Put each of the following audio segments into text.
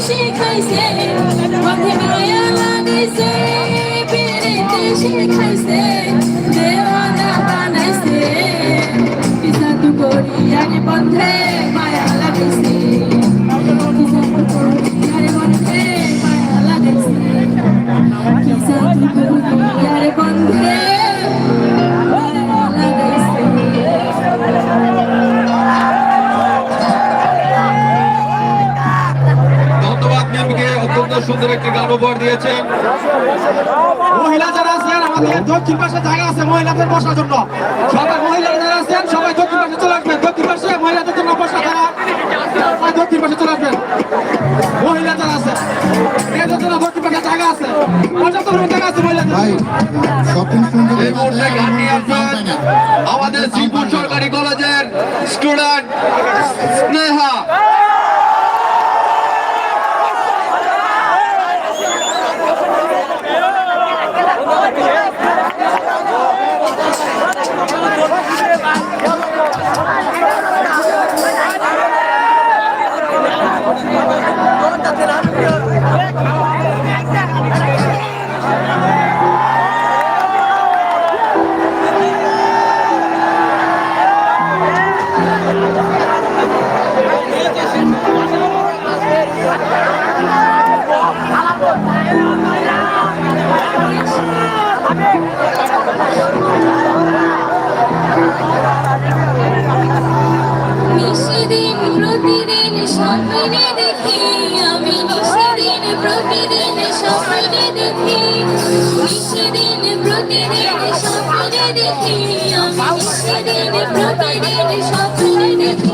শিখাইছে পথে মায়া লাগাইছে পেরেতে শিখাইছে দেওয়ানা বানাইছে পিসাতু করি আরে বন্ধে মায়া লাগাইছে পিসাতু সুন্দর একটি গান উপহার দিয়েছেন মহিলা যারা আছেন আমাদের দক্ষিণ পাশে জায়গা আছে মহিলাদের বসার জন্য। সবাই মহিলা যারা আছেন সবাই দক্ষিণ পাশে চলে আসবেন। দক্ষিণ পাশে মহিলাদের জন্য বসা যারা সবাই দক্ষিণ পাশে চলে আসবেন। মহিলা যারা আছে এদের জন্য দক্ষিণ পাশে জায়গা আছে। পর্যাপ্ত পরিমাণ জায়গা মহিলাদের আমাদের শ্রীপুর সরকারি কলেজের স্টুডেন্ট স্বপ্নে দেখি আমি নিশিদিন প্রতিদিন স্বপ্নে দেখি। নিশিদিন প্রতিদিন স্বপ্নে দেখি আমি নিশিদিন প্রতিদিন স্বপ্নে দেখি।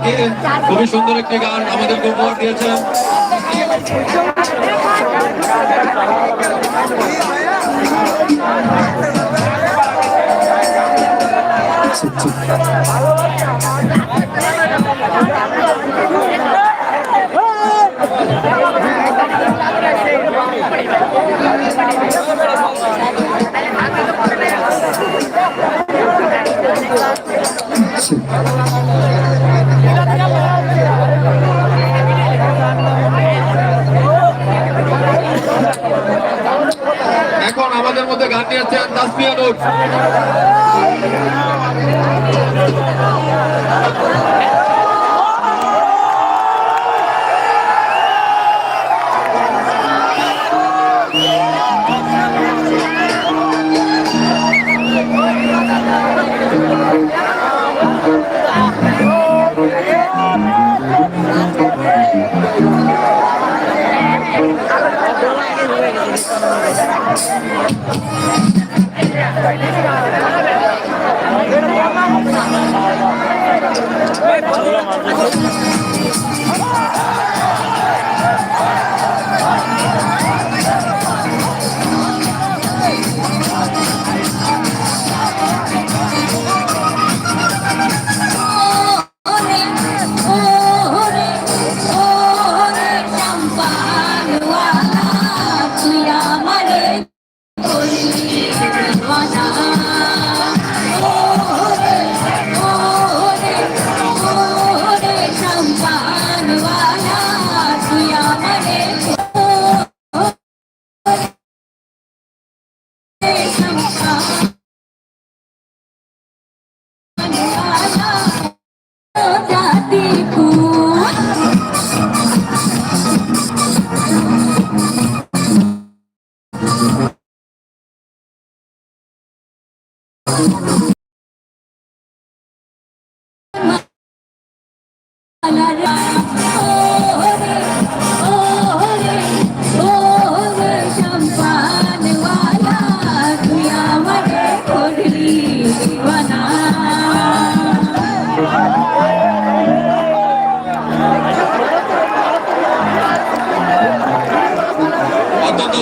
স্নেহাকে খুবই সুন্দর একটি গান আমাদেরকে উপহার দিয়েছেন। এখন আমাদের মধ্যে গান নিয়েছেন তাসমিয়া নূর ওরে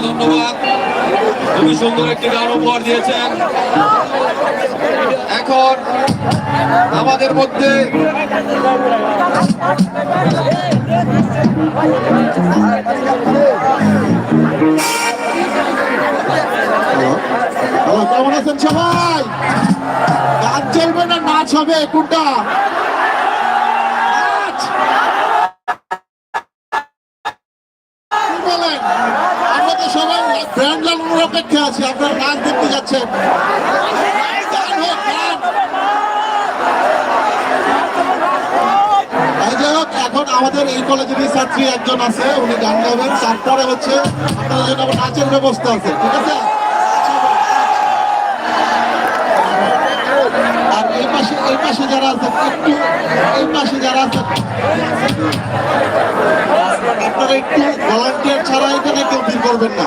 ধন্যবাদ। খুবই সুন্দর একটি গান উপহার দিয়েছেন। এখন আমাদের মধ্যে কেমন আছেন সবাই? গান চলবে না, নাচ হবে, কোনটা? বলেন? সবাই ব্র্যান্ড অপেক্ষা আছি, আপনারা নাচ দেখতে যাচ্ছেন গান হোক, গান। এই যাই হোক, এখন আমাদের এই কলেজেরই ছাত্রী একজন আছে, উনি গান গাবেন তারপরে হচ্ছে আপনাদের জন্য নাচের ব্যবস্থা আছে, ঠিক আছে? আর এই পাশে যারা আছে, একটু যারা আছে, আপনারা একটু ভলান্টিয়ার ছাড়া এখানে কেউ করবেন না।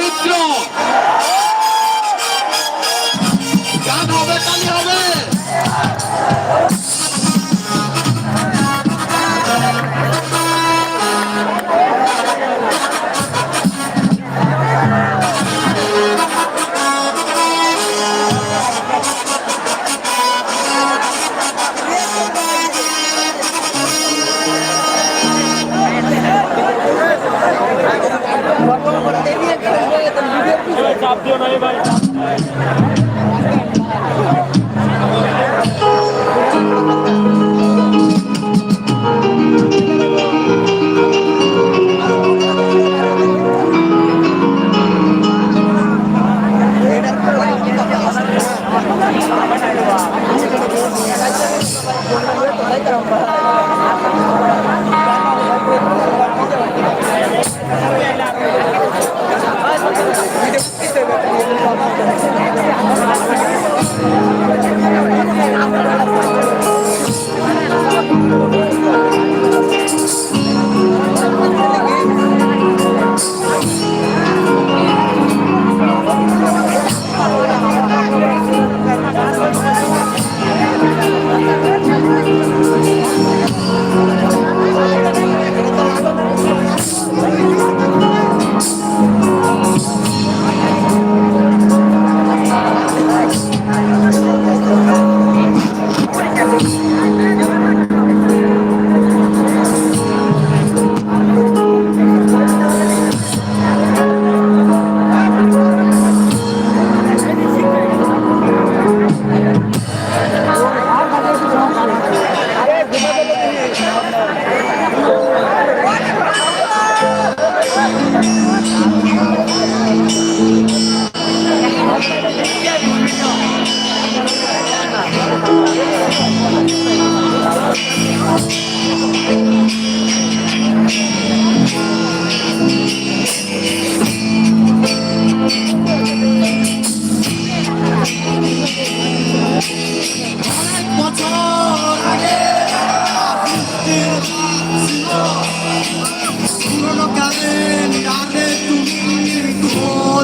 Aritra Bye bye.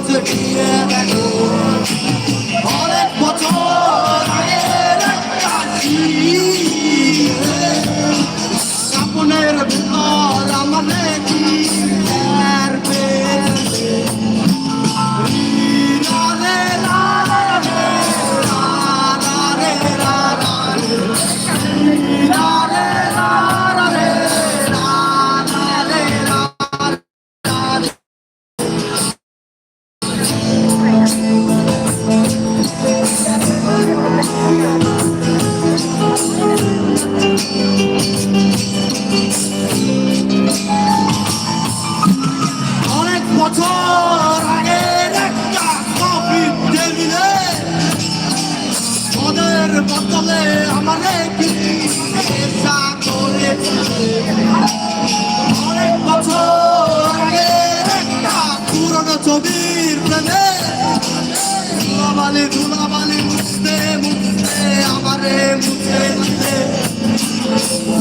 to hear that ছবির প্রেমে ধুলাবালি ধুলাবালি মুছতে মুছতে, আমারে মুছতে মুছতে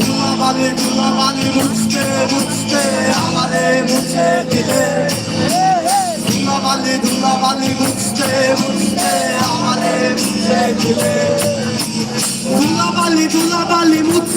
ধুলাবালি ধুলাবালি মুছতে মুছতে, আমারে মুছে দিলে ধুলাবালি ধুলাবালি মুছতে মুছতে, আমারে মুছে দিলে ধুলাবালি ধুলাবালি মুছতে